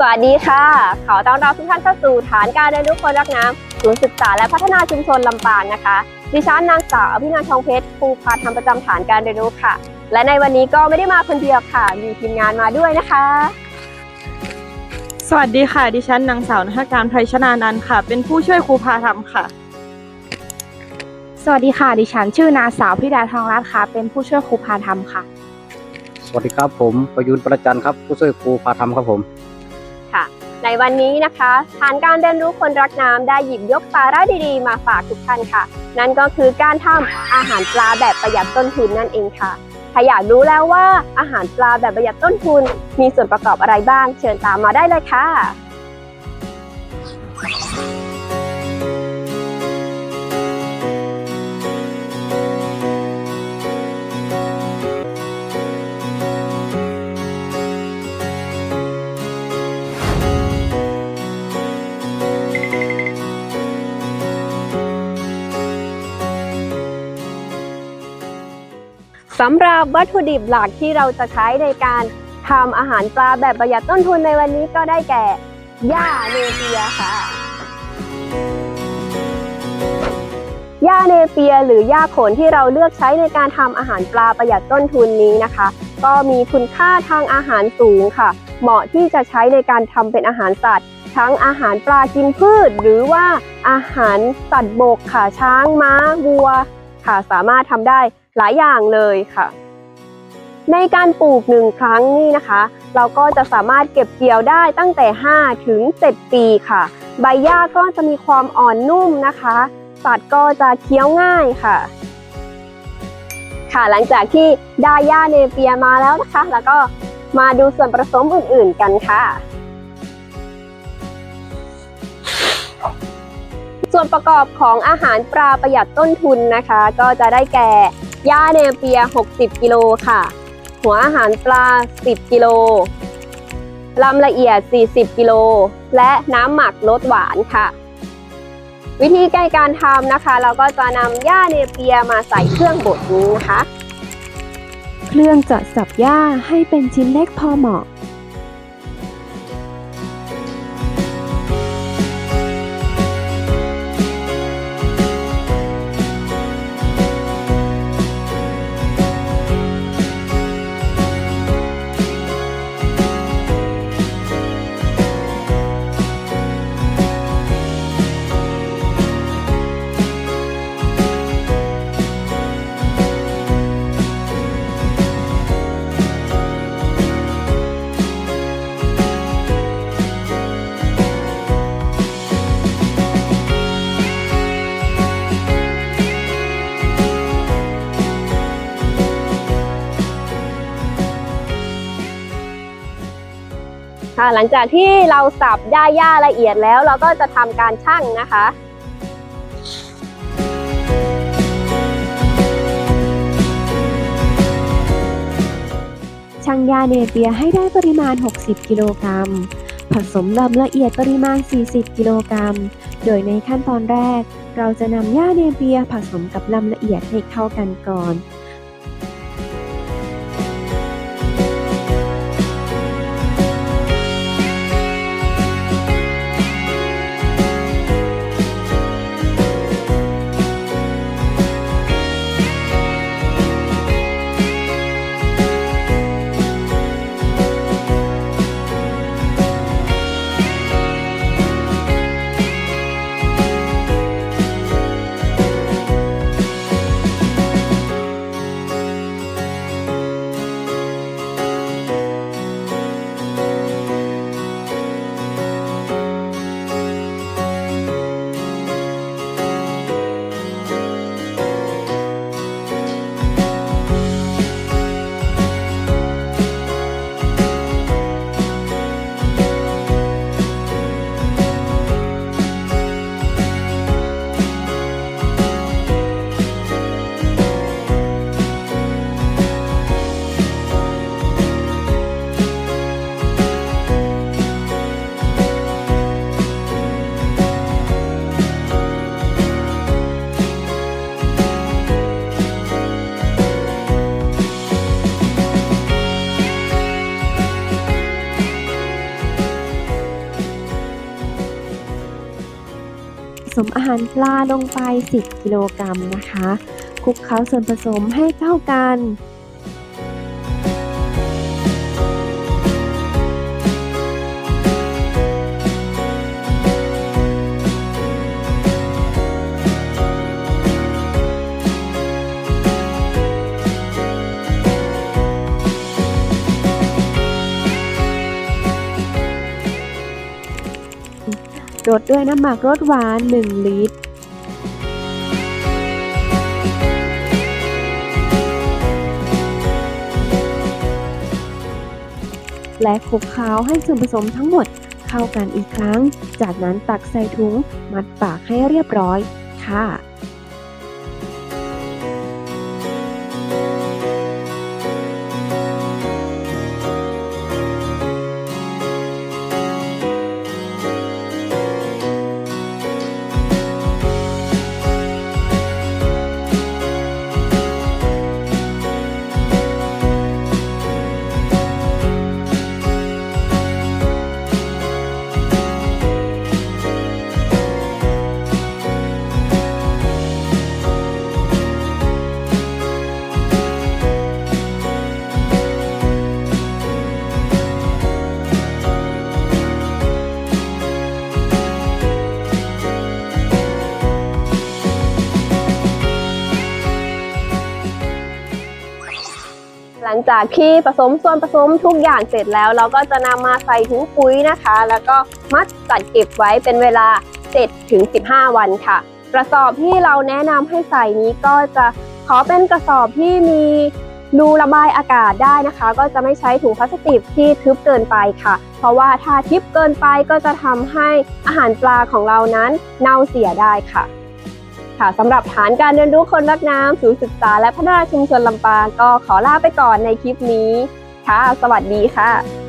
สวัสดีค่ะ ขอต้อนรับทุกท่านเข้าสู่ฐานการเรียนรู้คนรักน้ำศูนย์ศึกษาและพัฒนาชุมชนลำปางนะคะ ดิฉันนางสาวอภินันท์ทองเพชรครูพาทำประจำฐานการเรียนรู้ค่ะ และในวันนี้ก็ไม่ได้มาคนเดียวค่ะ มีทีมงานมาด้วยนะคะ สวัสดีค่ะ ดิฉันนางสาวนัฐการไพรชนานันท์ค่ะ เป็นผู้ช่วยครูพาธรรมค่ะ สวัสดีค่ะ ดิฉันชื่อนางสาวพิดาทองรัตน์ค่ะ เป็นผู้ช่วยครูพาธรรมค่ะ สวัสดีครับผมประยุนประจันครับ ผู้ช่วยครูพาธรรมครับผมค่ะ ในวันนี้นะคะฐานการเรียนรู้คนรักน้ำได้หยิบยกสาระดีๆ มาฝากทุกท่านค่ะ นั่นก็คือการทำอาหารปลาแบบประหยัดต้นทุนนั่นเองค่ะถ้าอยากรู้แล้วว่าอาหารปลาแบบประหยัดต้นทุน มีส่วนประกอบอะไรบ้าง เชิญตามมาได้เลยค่ะ สำหรับวัตถุดิบหลักที่เราจะใช้ในการทำอาหารปลาแบบประหยัดต้นทุนในวันนี้ก็ได้แก่หญ้าเนเปียค่ะหญ้าเนเปียหรือหญ้าโขนที่เราเลือกใช้ในการทำอาหารปลาประหยัดต้นทุนนี้นะคะ ก็มีคุณค่าทางอาหารสูงค่ะ เหมาะที่จะใช้ในการทำเป็นอาหารสัตว์ ทั้งอาหารปลากินพืช หรือว่าอาหารสัตว์บกค่ะช้างม้าวัวค่ะสามารถทำได้ หลายอย่างเลยค่ะ ในการปลูกหนึ่งครั้งนี่นะคะ เราก็จะสามารถเก็บเกี่ยวได้ตั้งแต่ 5 ถึง 7 ปีค่ะ ใบหญ้าก็จะมีความอ่อนนุ่มนะคะสัตว์ก็จะเคี้ยวง่ายค่ะ ค่ะหลังจากที่ได้หญ้าเนเปียมาแล้วนะคะ แล้วก็มาดูส่วนผสมอื่นๆกันค่ะ ส่วนประกอบของอาหารปลาประหยัดต้นทุนนะคะ ก็จะได้แก่ หญ้าเนเปีย 60 กิโลค่ะ หัวอาหารปลา 10 กิโลลำละเอียด 40 กิโล และน้ำหมักรสหวานค่ะ วิธีการการทำนะคะ เราก็จะนำหญ้าเนเปียมาใส่เครื่องบดนี้นะคะ เครื่องจะสับหญ้าให้เป็นชิ้นเล็กพอเหมาะ หลังจากที่เราสับหญ้าหญ้าละเอียดแล้วเราก็จะทำการชั่งนะคะชั่งยาเนเปียให้ได้ปริมาณ 60 กิโลกรัม ผสมลำละเอียดปริมาณ 40 กิโลกรัม โดยในขั้นตอนแรก เราจะนำหญ้าเนเปียผสมกับลำละเอียดให้เข้ากันก่อน มอาหารปลาลงไป 10 กิโลกรัมนะคะคลุกเคล้าส่วนผสมให้เข้ากัน รสด้วยน้ำหมักรสหวาน 1 ลิตร และคลุกเคล้าให้ส่วนผสมทั้งหมดเข้ากันอีกครั้ง จากนั้นตักใส่ถุงมัดปากให้เรียบร้อยค่ะ หลังจากที่ผสมส่วนผสมทุกอย่างเสร็จแล้ว เราก็จะนำมาใส่ถุงปุ๋ยนะคะ แล้วก็มัดจัดเก็บไว้เป็นเวลา7ถึง15 วันค่ะ กระสอบที่เราแนะนำให้ใส่นี้ก็จะขอเป็นกระสอบที่มีรูระบายอากาศได้นะคะ ก็จะไม่ใช้ถุงพลาสติกที่ทึบเกินไปค่ะ เพราะว่าถ้าทึบเกินไปก็จะทำให้อาหารปลาของเรานั้นเน่าเสียได้ค่ะ ค่ะสำหรับฐานการเรียนรู้คนรักน้ำศูนย์ศึกษาและพัฒนาชุมชนลำปางก็ขอลาไปก่อนในคลิปนี้ค่ะ สวัสดีค่ะ